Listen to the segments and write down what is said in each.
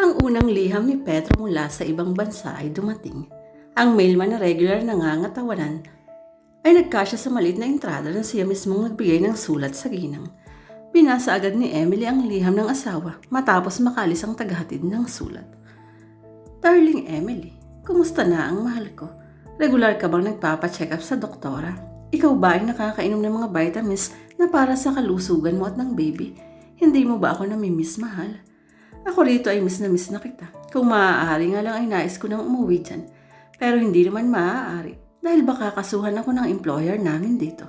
Ang unang liham ni Petro mula sa ibang bansa ay dumating. Ang mailman na regular na ngangatawanan ay nagkasya sa maliit na entrada na siya mismong nagbigay ng sulat sa ginang. Binasa agad ni Emily ang liham ng asawa matapos makalis ang tagahatid ng sulat. Darling Emily, kumusta na ang mahal ko? Regular ka bang nagpapacheck up sa doktora? Ikaw ba ay nakakainom ng mga vitamins na para sa kalusugan mo at ng baby? Hindi mo ba ako namimiss mahal? Ako rito ay miss na miss na kita. Kung maaari nga lang ay nais ko nang umuwi dyan. Pero hindi naman maaari dahil baka kasuhan ako ng employer namin dito.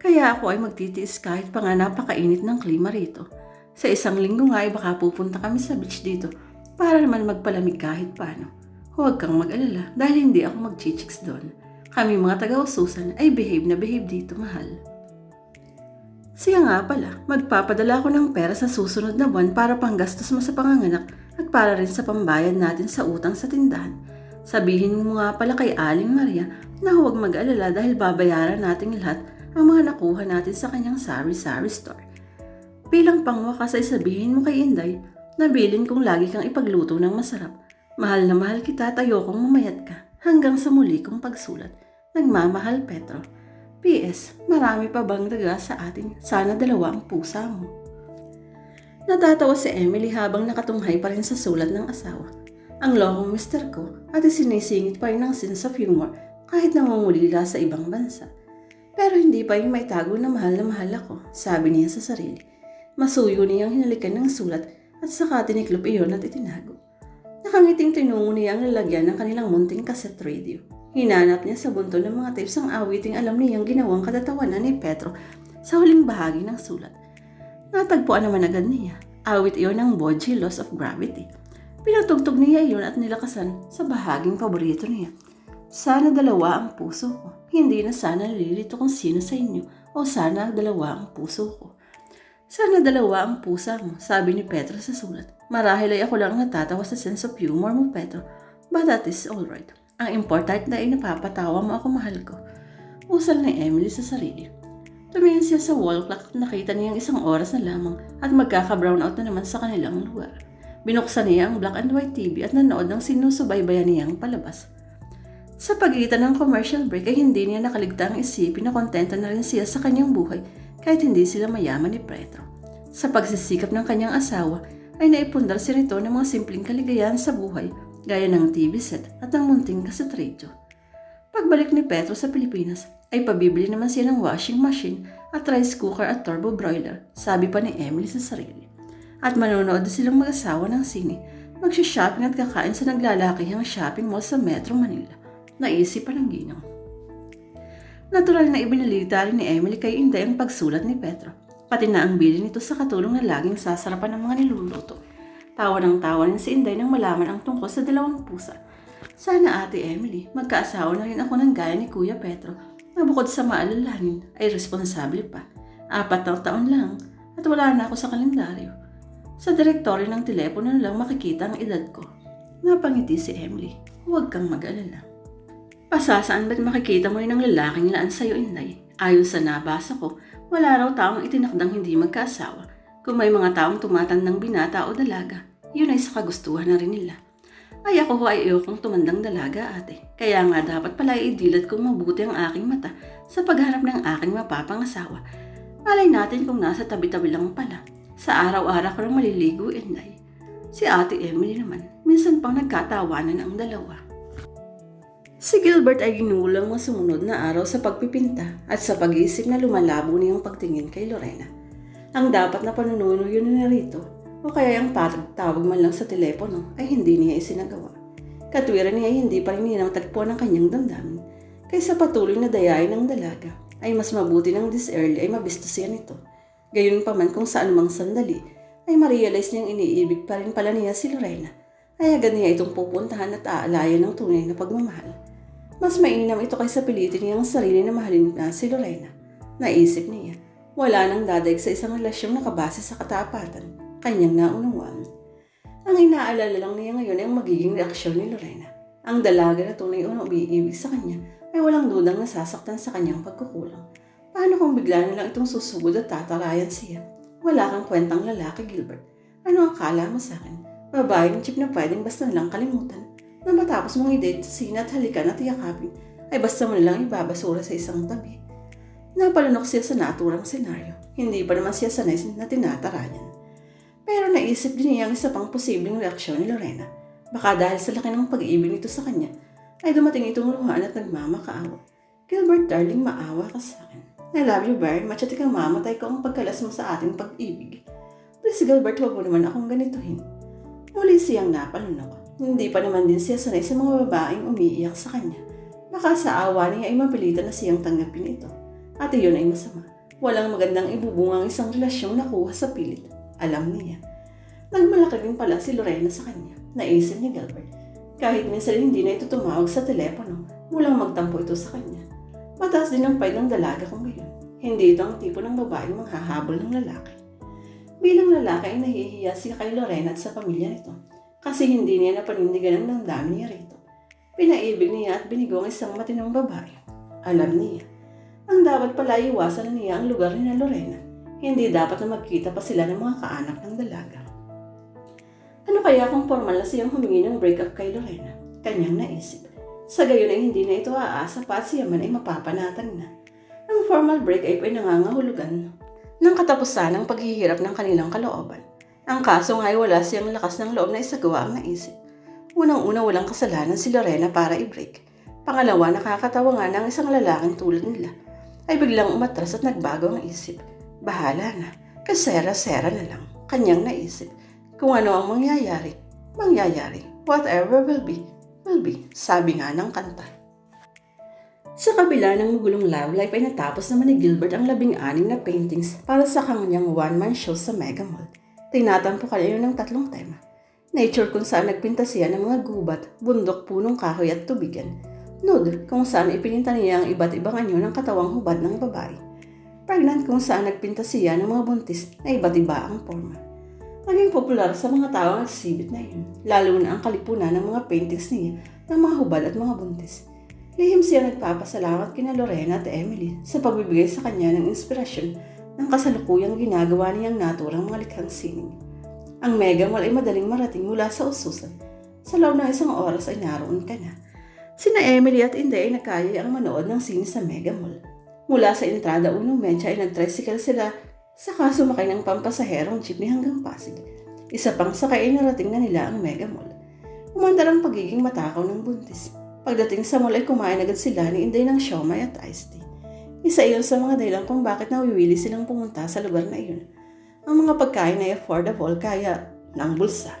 Kaya ako ay magtitiis kahit pa nga napakainit ng klima rito. Sa isang linggo nga ay baka pupunta kami sa beach dito para naman magpalamig kahit paano. Huwag kang mag-alala dahil hindi ako mag-chichiks doon. Kami mga taga-ususan ay behave na behave dito, mahal. Siya nga pala, magpapadala ako ng pera sa susunod na buwan para panggastos mo sa panganganak at para rin sa pambayad natin sa utang sa tindahan. Sabihin mo nga pala kay Aling Maria na huwag mag-alala dahil babayaran natin lahat ang mga nakuha natin sa kanyang sari-sari store. Bilang pangwakas ay sabihin mo kay Inday na bilin kong lagi kang ipagluto ng masarap. Mahal na mahal kita at ayokong mamayat ka hanggang sa muli kong pagsulat. Nagmamahal Petro. P.S. Marami pa bang daga sa atin? Sana dalawa ang pusa mo. Natatawa si Emily habang nakatunghay pa rin sa sulat ng asawa. Ang lokong mister ko at isinisingit pa rin ng sense of humor kahit nangungulila sa ibang bansa. Pero hindi pa rin may tago na mahal na mahal ako, sabi niya sa sarili. Masuyo niyang hinalikan ng sulat at saka tiniklop iyon at itinago. Nakangiting tinungo niya ang lalagyan ng kanilang munting cassette radio. Hinanap niya sa bunto ng mga tapes ang awiting alam niyang ginawang katatawanan ni Petro sa huling bahagi ng sulat. Natagpuan naman agad niya. Awit iyon ng Boji Loss of Gravity. Pinatugtog niya iyon at nilakasan sa bahaging paborito niya. Sana dalawa ang puso ko. Hindi na sana nalilito kung sino sa inyo o sana dalawa ang puso ko. Sana dalawa ang pusa mo, sabi ni Petro sa sulat. Marahil ay ako lang ang natatawa sa sense of humor mo, Petro. But that is alright. Ang important na ay napapatawa mo ako mahal ko. Usal ni Emily sa sarili. Tumingin siya sa wall clock at nakita niya ang isang oras na lamang at magkaka-brown out na naman sa kanilang lugar. Binuksan niya ang black and white TV at nanood ng sinusubaybayan niyang palabas. Sa pagitan ng commercial break ay hindi niya nakaligtang isipin na kontento na rin siya sa kanyang buhay kahit hindi sila mayaman ni Petro. Sa pagsisikap ng kanyang asawa ay naipundar si Rito ng mga simpleng kaligayahan sa buhay gaya ng TV set at ng munting cassette radio. Pagbalik ni Petro sa Pilipinas ay pabibili naman siya ng washing machine at rice cooker at turbo broiler, sabi pa ni Emily sa sarili. At manonood silang mag-asawa ng sine, magsha-shopping at kakain sa naglalakihang shopping mall sa Metro Manila. Naisip pa ng ginang. Natural na ibinalita rin ni Emily kay Inday ang pagsulat ni Petro. Pati na ang bilin nito sa katulong na laging sasarapan ng mga niluluto. Tawa ng tawa rin si Inday nang malaman ang tungkol sa dalawang pusa. Sana ate Emily, magkaasawa na rin ako ng gaya ni Kuya Petro na bukod sa maalalahanin ay responsable pa. Apat na taon lang at wala na ako sa kalendaryo. Sa direktoryo ng telepono lang makikita ang edad ko. Napangiti si Emily. Huwag kang mag-alala. Pasasaan ba't makikita mo rin ang lalaking laan sa'yo, Inday? Ayon sa nabasa ko, wala raw taong itinakdang hindi magkaasawa. Kung may mga taong tumatandang binata o dalaga, yun ay sa kagustuhan na rin nila. Ay ako ho ay ayokong tumandang dalaga ate. Kaya nga dapat pala idilat kong mabuti ang aking mata sa pagharap ng aking mapapangasawa. Malay natin kung nasa tabi-tabi lang pala. Sa araw-araw ko lang maliligo, Inday. Si ate Emily naman, minsan pang nagkatawanan ang dalawa. Si Gilbert ay ginulang mga sumunod na araw sa pagpipinta at sa pag-iisip na lumalabo niyang pagtingin kay Lorena. Ang dapat na panununo yun na rito o kaya ang tawag man lang sa telepono ay hindi niya isinagawa. Katwiran niya ay hindi pa rin niya tagpuan ng kanyang damdamin kaysa patuloy na dayain ng dalaga ay mas mabuti ng this early ay mabisto siya nito. Gayon pa man kung saan mang sandali ay ma-realize niyang iniibig pa rin pala niya si Lorena ay agad niya itong pupuntahan at aalayan ng tunay na pagmamahal. Mas mainam ito kaysa pilitin niya ang sarili na mahalin na si Lorena. Naisip niya, wala nang dadaig sa isang relasyong nakabase sa katapatan, kanyang naunawaan. Ang inaalala lang niya ngayon ay ang magiging reaksyon ni Lorena. Ang dalaga na tunay unang umiibig sa kanya ay walang dudang nasasaktan sa kanyang pagkukulang. Paano kung bigla na lang itong susugod at tatarayan siya? Wala kang kwentang lalaki, Gilbert. Ano ang kala mo sa akin? Babaeng chip na pwedeng basta nilang kalimutan na matapos mong i-date sina at halikan at yakapin ay basta mo nilang ibabasura sa isang tabi. Napalunok siya sa naturang senaryo. Hindi pa naman siya sanay na tinatarayan. Pero naisip din niya ang isa pang posibleng reaksyon ni Lorena. Baka dahil sa laki ng pag-ibig nito sa kanya, ay dumating itong luhaan at nagmamakaawa. Gilbert, darling, maawa ka sa akin. I love you very much at ikaw mamatay ko ang pagkalas mo sa ating pag-ibig. Please, Gilbert, huwag mo naman akong ganituhin. Muli siyang napalunok. Hindi pa naman din siya sanay sa mga babaeng umiiyak sa kanya. Baka sa awa niya ay mapilitan na siyang tanggapin ito. At iyon ay masama. Walang magandang ibubungang isang relasyong nakuha sa pilit. Alam niya. Nagmalaki din pala si Lorena sa kanya. Naisip ni Gilbert. Kahit minsan hindi na ito tumawag sa telepono, mulang magtampo ito sa kanya. Mataas din ang pride ng dalaga kung gayon. Hindi ito ang tipo ng babaeng manghahabol ng lalaki. Bilang lalaki ay nahihiya siya kay Lorena at sa pamilya nito kasi hindi niya napanindigan ang damdamin niya rito. Pinaibig niya at binigo ang isang matinong babae. Alam niya, ang dapat pala iwasan niya ang lugar ni na Lorena. Hindi dapat na magkita pa sila ng mga kaanak ng dalaga. Ano kaya kung formal na siyang humingi ng breakup kay Lorena? Kanyang naisip. Sa gayon ay hindi na ito aasa pa at siya man ay mapapanatan na. Ang formal break ay pinangangahulugan ng katapusan ng paghihirap ng kanilang kalooban. Ang kaso nga ay wala siyang lakas ng loob na isagawa ang naisip. Unang-una walang kasalanan si Lorena para i-break. Pangalawa, nakakatawa nga ng isang lalaking tulad nila ay biglang umatras at nagbago ang isip. Bahala na, kasera-sera na lang. Kanyang naisip. Kung ano ang mangyayari, mangyayari. Whatever will be, will be. Sabi nga ng kanta. Sa kabila ng magulong love life ay natapos naman ni Gilbert ang labing-anim na paintings para sa kanyang one-man show sa Mega Mall. Tinatampo kanya ng tatlong tema. Nature kung saan nagpinta siya ng mga gubat, bundok, punong kahoy at tubigan. Nude kung saan ipininta niya ang iba't ibang anyo ng katawang hubad ng babae. Pregnant kung saan nagpinta siya ng mga buntis na iba't iba ang forma. Naging popular sa mga tao ang exhibit na iyon, lalo na ang kalipunan ng mga paintings niya ng mga hubad at mga buntis. Lihim siya nagpapasalamat kina Lorena at Emily sa pagbibigay sa kanya ng inspirasyon ng kasalukuyang ginagawa niyang naturang mga likhang sining. Ang Mega Mall ay madaling marating mula sa ususan. Sa loob ng isang oras ay naroon ka na. Sina Emily at Inday ay nakaya ang manood ng sine sa Mega Mall. Mula sa entrada unong mencha ay nag-tricycle sila saka sumakay ng pampasaherong jeepney hanggang Pasig. Isa pang sakay ay narating na nila ang Mega Mall. Umandar ang pagiging matakaw ng buntis. Pagdating sa mall ay kumain agad sila ni Inday ng siomay at iced tea. Isa iyon sa mga dahilan kung bakit nawiwili silang pumunta sa lugar na iyon. Ang mga pagkain ay affordable kaya ng bulsa.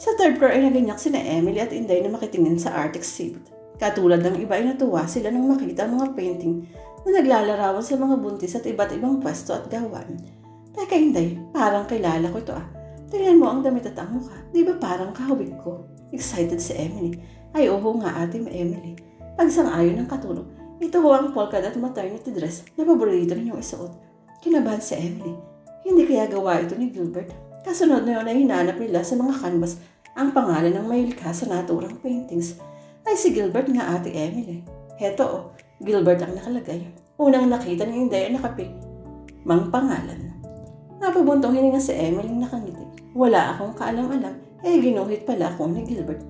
Sa third floor ay naganyak sina Emily at Inday na makitingin sa art exhibit. Katulad ng iba ay natuwa sila nang makita ang mga painting na naglalarawan sa mga buntis at iba't ibang pwesto at gawain. Teka Inday, parang kilala ko ito ah. Tingnan mo ang damit at ang mukha. Di ba parang kahawig ko? Excited si Emily. Ay oo nga ate Emily. Pagsang-ayon ng katulong, ito ho ang polka dot maternity dress na paborito ninyong isuot. Kinabahan si Emily. Hindi kaya gawa ito ni Gilbert. Kasunod na yun ay hinanap nila sa mga canvas ang pangalan ng may sa naturang paintings. Ay si Gilbert nga ate Emily. Heto oh, Gilbert ang nakalagay. Unang nakita ni Inday ay nakapik. Mang pangalan. Napabuntong hininga si Emily nakangiti. Wala akong kaalam-alam, eh ginuhit pala ako ni Gilbert.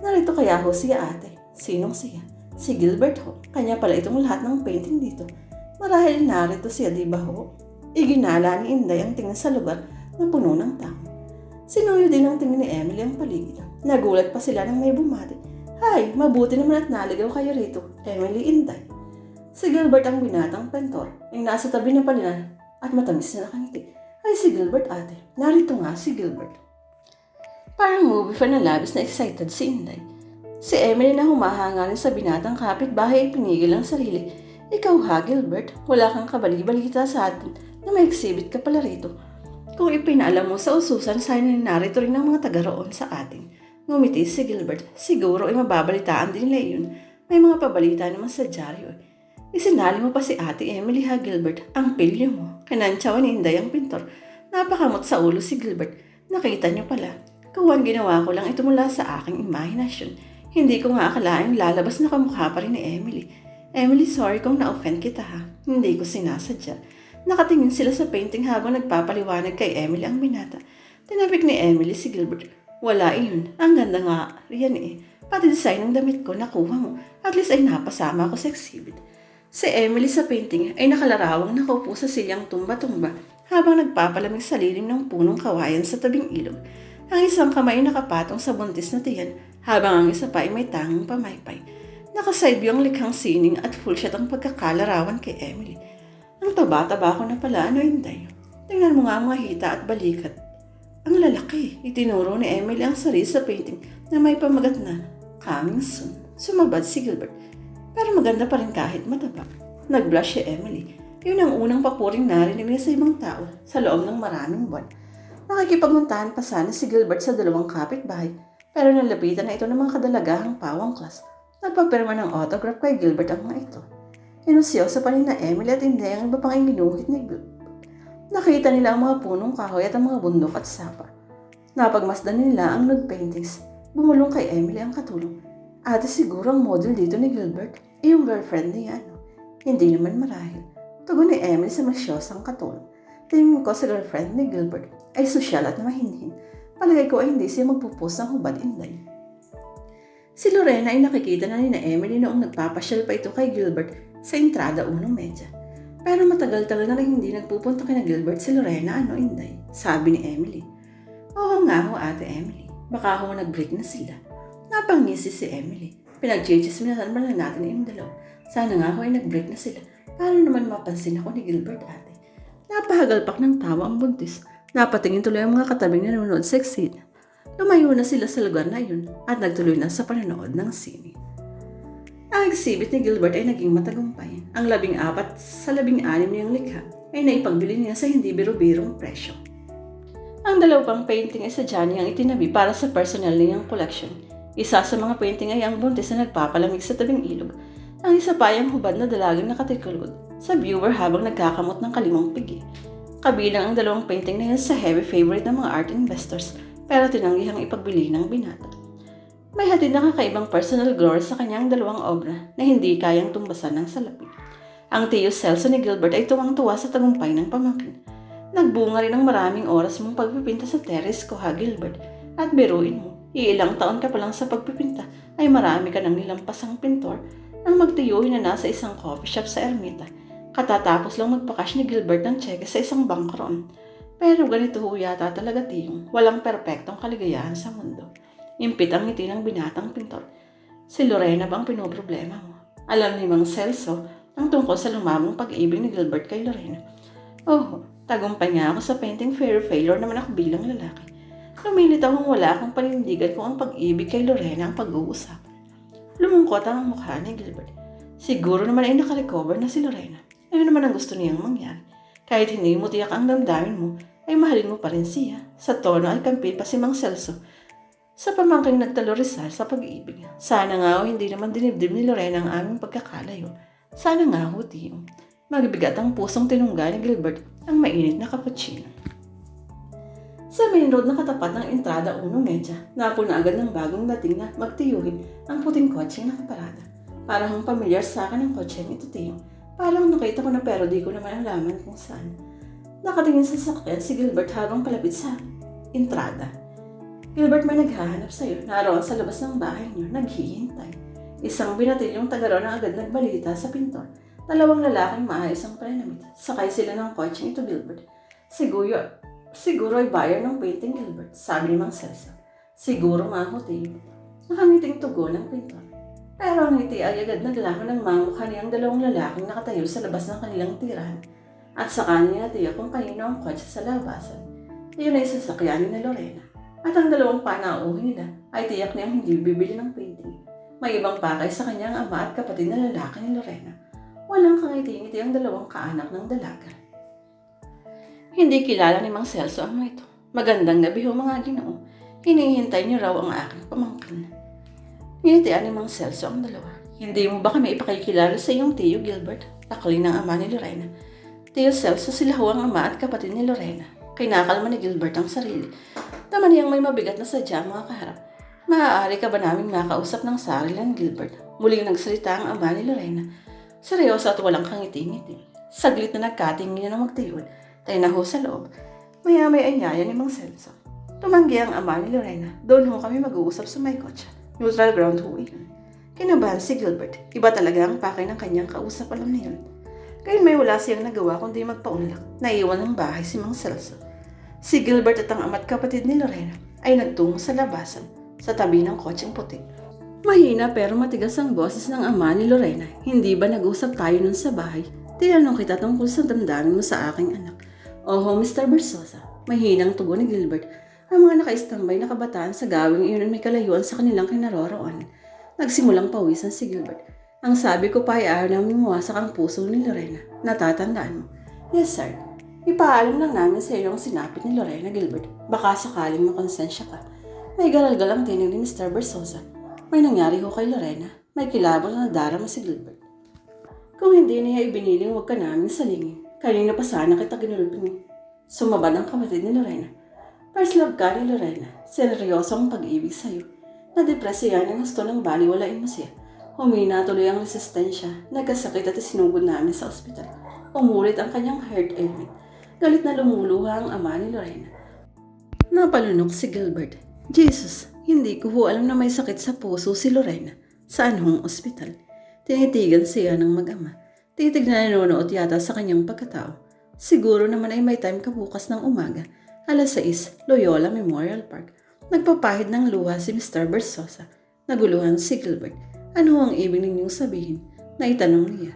Narito kaya ho siya ate. Sinong siya? Si Gilbert ho. Kanya pala itong lahat ng painting dito. Marahil narito siya, di ba ho? Iginala ni Inday ang tingin sa lugar na puno ng tao. Sinuyo din ang tingin ni Emily ang paligid. Nagulat pa sila nang may bumati. Hay, mabuti naman at naligaw kayo rito, Emily Inday. Si Gilbert ang binatang pentor, ay nasa tabi na pala at matamis na nakangiti. Ay si Gilbert ate, narito nga si Gilbert. Parang movie fan na labis na excited si Inday. Si Emily na humahanga rin sa binatang kapitbahay ay pinigil ang sarili. Ikaw ha, Gilbert, wala kang kabali-balita sa atin na may exhibit ka pala rito. Kung ipinaalam mo sa ususan, sana narito rin ang mga taga roon sa atin. Ngumiti si Gilbert. Siguro ay mababalitaan din nila yun. May mga pabalita naman sa dyaryo. Isinali mo pa si ate Emily ha, Gilbert. Ang pilyo mo. Kinantsawan ni Inday ang pintor. Napakamot sa ulo si Gilbert. Nakita niyo pala. Kuwan ginawa ko lang ito mula sa aking imahinasyon. Hindi ko nga akalaing lalabas na kamukha pa rin ni Emily. Emily, sorry kung na-offend kita ha. Hindi ko sinasadya. Nakatingin sila sa painting habang nagpapaliwanag kay Emily ang binata. Tinapik ni Emily si Gilbert. Wala yun. Ang ganda nga. Riyan eh. Pati design ng damit ko nakuha mo. At least ay napasama ako sa exhibit. Si Emily sa painting ay nakalarawang nakaupo sa silyang tumba-tumba habang nagpapalamig sa lilim ng punong kawayan sa tabing ilog. Ang isang kamay ay nakapatong sa buntis na tiyan habang ang isa pa ay may tanging pamaypay. Nakaside view ang likhang sining at full shot ang pagkakalarawan kay Emily. Ang taba-taba ko na pala, ano Inday? Tingnan mo nga mga hita at balikat. Ang lalaki, itinuro ni Emily ang sarili sa painting na may pamagat na coming soon. Sumabad si Gilbert. Pero maganda pa rin kahit mataba. Nag-blush si Emily. Yun ang unang papuring narinig niya sa ibang tao sa loob ng maraming buwan. Nakikipagmuntahan pa sana si Gilbert sa dalawang kapitbahay pero nalapitan na ito ng mga kadalagahang pawang class. Nagpapirma ng autograph kay Gilbert ang mga ito. Inusyoso pa rin na Emily at hindi ang iba pang ibinuhit ni Gilbert. Nakita nila ang mga punong kahoy at ang mga bundok at sapa. Napagmasdan nila ang nude paintings. Bumulong kay Emily ang katulong. Ate siguro ang model dito ni Gilbert ay yung girlfriend niya, ano? Hindi naman marahil. Tugon ni Emily sa masyosang katulong. Tingin ko sa girlfriend ni Gilbert ay sosyal at mahinhin. Palagay ko ay hindi siya magpupos ng hubad inday. Si Lorena ay nakikita na ni na Emily noong nagpapasyal pa ito kay Gilbert sa entrada unong medya. Pero matagal-tagal na rin hindi nagpupunta kay na Gilbert si Lorena ano inday, sabi ni Emily. Oo nga ho ate Emily, baka ho nag-break na sila. Napangisi si Emily. Pinag-chismisan ba lang natin yung dalawa. Sana nga ho ay nag-break na sila. Paano naman mapansin ako ni Gilbert ate? Napahagalpak ng tawa ang buntis. Napatingin tuloy ang mga katabing na nanonood sa exit. Lumayo na sila sa lugar na yun at nagtuloy na sa panonood ng sine. Ang exhibit ni Gilbert ay naging matagumpay. Ang labing apat sa labing anim niyang likha ay naipagbili niya sa hindi biro-birong presyo. Ang dalaw pang painting ay sadya niyang itinabi para sa personal niyang collection. Isa sa mga painting ay ang buntis na nagpapalamig sa tabing ilog. Ang isa pa ay ang hubad na dalagang nakatikulod sa viewer habang nagkakamot ng kalimang pigi. Kabilang ang dalawang painting na yun sa heavy favorite ng mga art investors pero tinanggihang ipagbili ng binata. May hatid na kakaibang personal glory sa kanyang dalawang obra na hindi kayang tumbasan ng salapi. Ang Tio Celso ni Gilbert ay tuwang-tuwa sa tagumpay ng pamangkin. Nagbunga rin ng maraming oras mong pagpipinta sa terrace ko ha Gilbert at biruin mo, iilang taon ka pa lang sa pagpipinta ay marami ka ng nilampasang pintor ang magtiyuhin na nasa isang coffee shop sa Ermita. Katatapos lang magpakash ni Gilbert ng cheque sa isang bankron. Pero ganito ho yata talaga tiyong walang perpektong kaligayahan sa mundo. Impit ang ngiti ng binatang pintor. Si Lorena bang pinoproblema mo? Alam ni Mang Celso ang tungkol sa lumabong pag-ibig ni Gilbert kay Lorena. Oh, tagumpay nga ako sa painting fair failure naman ako bilang lalaki. Lumilit akong wala akong panindigan kung ang pag-ibig kay Lorena ang pag-uusap. Lumungkot ang mukha ni Gilbert. Siguro naman ay nakarecover na si Lorena. Ano naman ang gusto niyang mangyari? Kahit hindi mo tiyak ang damdamin mo, ay mahalin mo pa rin siya. Sa tono ay kampi pa si Mang Celso. Sa pamangking nagtalo Rizal sa pag-ibig. Sana nga o hindi naman dinibdib ni Lorena ang aming pagkakalayo. Sana nga ho, Tio. Magbigat ang pusong tinungga ni Gilbert ang mainit na cappuccino. Sa main road na katapat ng entrada unong medya, napuna agad ng bagong dating na magtiyuhin ang puting kotseng nakaparada. Parang pamilyar sa akin ang kotseng ito, Tio. Parang nakita ko na pero di ko naman alaman kung saan. Nakatingin sa sakyan si Gilbert habang palapit sa entrada. Gilbert, may naghahanap sa'yo. Naroon sa labas ng bahay niyo, naghihintay. Isang binatilyong taga na agad nagbalita sa pintor. Dalawang lalaking maayos ang pananamit. Sakay sila ng kotseng ito, Gilbert. Siguro, siguro ay buyer ng painting, Gilbert. Sabi ni Mang Celso. Siguro, mahuti. Nakangiting tugon ng pintor. Pero ang ngiti ay agad naglango ng mamukha niyang dalawang lalaking nakatayo sa labas ng kanilang tirahan. At sa kanya natiyak kung kanino ang kotse sa labasan. Iyon ay sasakyanin ni Lorena. At ang dalawang panauhin nila ay tiyak niyang hindi bibili ng painting. May ibang pakay sa kanyang ama at kapatid na lalaki ni Lorena. Walang kangiti-ngiti ang dalawang kaanak ng dalaga. Hindi kilala ni Mang Celso ang ito. Magandang gabi ho mga ginoo. Hinihintay niyo raw ang aking pamangkin. Nginitian ni Mang Celso ang dalawa. Hindi mo ba kami ipakikilala sa iyong tiyo Gilbert? Takli ng ama ni Lorena. Tiyo Celso sila ho ang ama at kapatid ni Lorena. Kinakalma ni Gilbert ang sarili. Tama niyang may mabigat na sadya mga kaharap. Maaari ka ba naming makausap ng sarilan, Gilbert? Muling nagsalita ang ama ni Lorena. Seryoso at walang kangiti-ngiti. Saglit na nagkatingin na magtiyod. Tayo na ho sa loob. Maya may anyaya ni Mang Celso. Tumanggi ang ama ni Lorena. Doon ho kami mag-uusap sa may kotse. Neutral ground ho yun. Kinabahan si Gilbert. Iba talaga ang pakay ng kanyang kausap alam na yun. Kaya may wala siyang nagawa kundi magpaunlak. Naiwan ng bahay si Mang Celso. Si Gilbert at ang ama't kapatid ni Lorena ay nagtungo sa labasan sa tabi ng kotseng puti. Mahina pero matigas ang boses ng ama ni Lorena. Hindi ba nag-usap tayo nun sa bahay? Tinanong kita tungkol sa damdamin mo sa aking anak. Oho, Mr. Bersosa. Mahinang tugon ni Gilbert. Ang mga naka-standby na kabataan sa gawing iyon ay may kalayuan sa kanilang kinaroroonan. Nagsimulang pawisan si Gilbert. Ang sabi ko pa ay ayaw namin mawasak ang puso ni Lorena. Natatandaan mo. Yes, sir. Ipaalam lang namin sa iyo ang sinapit ni Lorena Gilbert. Baka sakaling makonsensya ka. May garal-galang tinig ni Mr. Bersosa. May nangyari ko kay Lorena. May kilabot na nadarama si Gilbert. Kung hindi niya ibiniling huwag ka namin salingin. Kanina pa sana kita ginulping. Sumabad ang kapatid ni Lorena. First love ka ni Lorena. Seryoso ang pag-ibig sa'yo. Nadepress siya ng gusto ng baliwalain mo siya. Humina tuloy ang resistensya. Nagkasakit at sinugod namin sa ospital. Umulit ang kanyang heart ailment. Galit na lumuluha ang ama ni Lorena. Napalunok si Gilbert. Jesus, hindi ko ho alam na may sakit sa puso si Lorena. Saan hong ospital? Tinitigan siya ng mag-ama. Titig na nanonood yata sa kanyang pagkatao. Siguro naman ay may time ka bukas ng umaga. Alas 6, Loyola Memorial Park. Nagpapahid ng luha si Mr. Bersosa. Naguluhan si Gilbert. Ano ang ibig ninyong sabihin? Naitanong niya.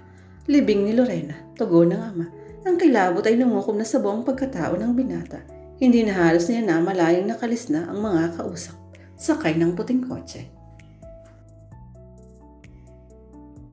Libing ni Lorena, tugon ng ama. Ang kilabot ay lumukom na sa buong pagkatao ng binata. Hindi na halos niya na malayang nakalis na ang mga kausap. Sakay ng puting kotse.